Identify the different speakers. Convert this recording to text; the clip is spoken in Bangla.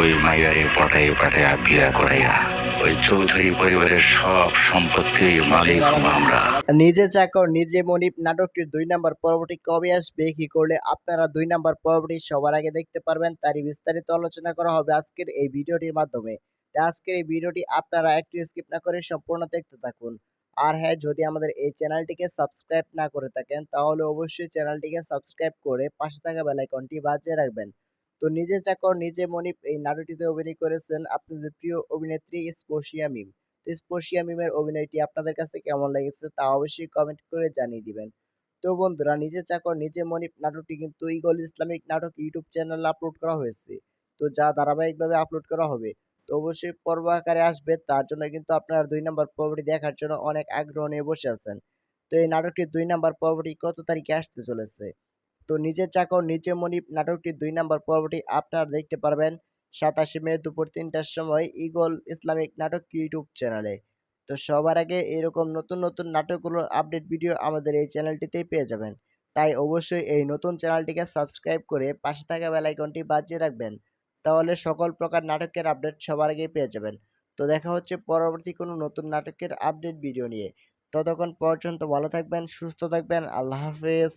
Speaker 1: ওই মাইয়ারে পটাই পাটাইয়া বিয়া করাইয়া, ওই চৌধুরী পরিবারের সব সম্পত্তির মালিক হব আমরা।
Speaker 2: নিজে চাকর নিজে মনিপ নাটকটির দুই নম্বর পর্বটি কবে আসবে, কি করলে আপনারা দুই নম্বর পর্বটি সবার আগে দেখতে পারবেন, তারই বিস্তারিত আলোচনা করা হবে আজকের এই ভিডিওটির মাধ্যমে। আজকের এই ভিডিওটি আপনারা একটু স্কিপ না করে সম্পূর্ণ দেখতে থাকুন। আর হ্যাঁ যদি আমাদের এই চ্যানেলটিকে সাবস্ক্রাইব না করে থাকেন, তাহলে অবশ্যই চ্যানেলটিকে সাবস্ক্রাইব করে পাশে থাকা বেল আইকনটি বাজিয়ে রাখবেন। তো নিজে চাকর নিজে মনিপ এই নাটকটিতে অভিনয় করেছেন আপনাদের প্রিয় অভিনেত্রী স্পর্শিয়া মিম। তো স্পর্শিয়া মিমের অভিনয়টি আপনাদের কাছে কেমন লেগেছে তা অবশ্যই কমেন্ট করে জানিয়ে দিবেন। তো বন্ধুরা নিজে চাকর নিজে মনিপ নাটকটি কিন্তু ইগল ইসলামিক নাটক ইউটিউব চ্যানেলে আপলোড করা হয়েছে। তো যা ধারাবাহিকভাবে আপলোড করা হবে, তো অবশ্যই পর্ব আকারে আসবে, তার জন্য কিন্তু আপনারা দুই নম্বর পর্বটি দেখার জন্য অনেক আগ্রহ নিয়ে বসে আছেন। তো এই নাটকটির দুই নম্বর পর্বটি কত তারিখে আসতে চলেছে? তো নিজের চাকর নিজে মনিপ নাটকটির দুই নম্বর পর্বটি আপনারা দেখতে পারবেন। সাতাশে মে দুপুর তিনটার সময় ইগল ইসলামিক নাটক ইউটিউব চ্যানেলে। তো সবার আগে এরকম নতুন নতুন নাটকগুলোর আপডেট ভিডিও আমাদের এই চ্যানেলটিতেই পেয়ে যাবেন। তাই অবশ্যই এই নতুন চ্যানেলটিকে সাবস্ক্রাইব করে পাশে থাকা বেল আইকনটি বাজিয়ে রাখবেন। তাহলে সকল প্রকার নাটকের আপডেট সবার আগে পেয়ে যাবেন। তো দেখা হচ্ছে পরবর্তী কোনো নতুন নাটকের আপডেট ভিডিও নিয়ে। ততক্ষণ পর্যন্ত ভালো থাকবেন, সুস্থ থাকবেন, আল্লাহ হাফেজ।